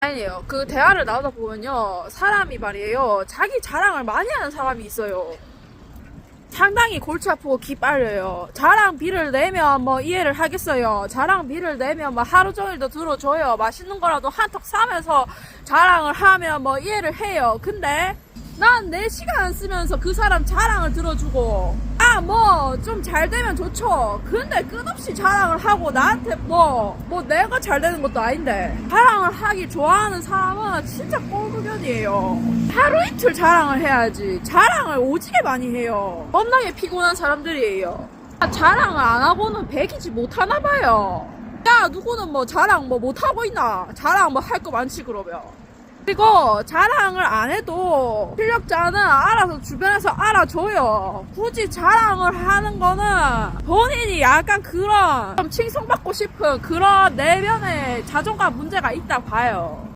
아니에요. 그 대화를 나누다 보면요. 사람이 말이에요. 자기 자랑을 많이 하는 사람이 있어요. 상당히 골치 아프고 기 빨려요. 자랑 비를 내면 뭐 이해를 하겠어요. 자랑 비를 내면 뭐 하루 종일도 들어줘요. 맛있는 거라도 한턱 사면서 자랑을 하면 뭐 이해를 해요. 근데 난 내 시간 쓰면서 그 사람 자랑을 들어주고 아뭐좀 잘 되면 좋죠. 근데 끝없이 자랑을 하고 나한테 뭐뭐 내가 잘 되는 것도 아닌데 자랑을 하기 좋아하는 사람은 진짜 꼴구견이에요. 하루 이틀 자랑을 해야지 자랑을 오지게 많이 해요. 겁나게 피곤한 사람들이에요. 아, 자랑을 안 하고는 배기지 못하나 봐요. 야 누구는 뭐 자랑 뭐 못하고 있나 자랑 뭐 할 거 많지 그러면 그리고 자랑을 안 해도 실력자는 알아서 주변에서 알아줘요. 굳이 자랑을 하는 거는 본인이 약간 그런 좀 칭송받고 싶은 그런 내면의 자존감 문제가 있다 봐요.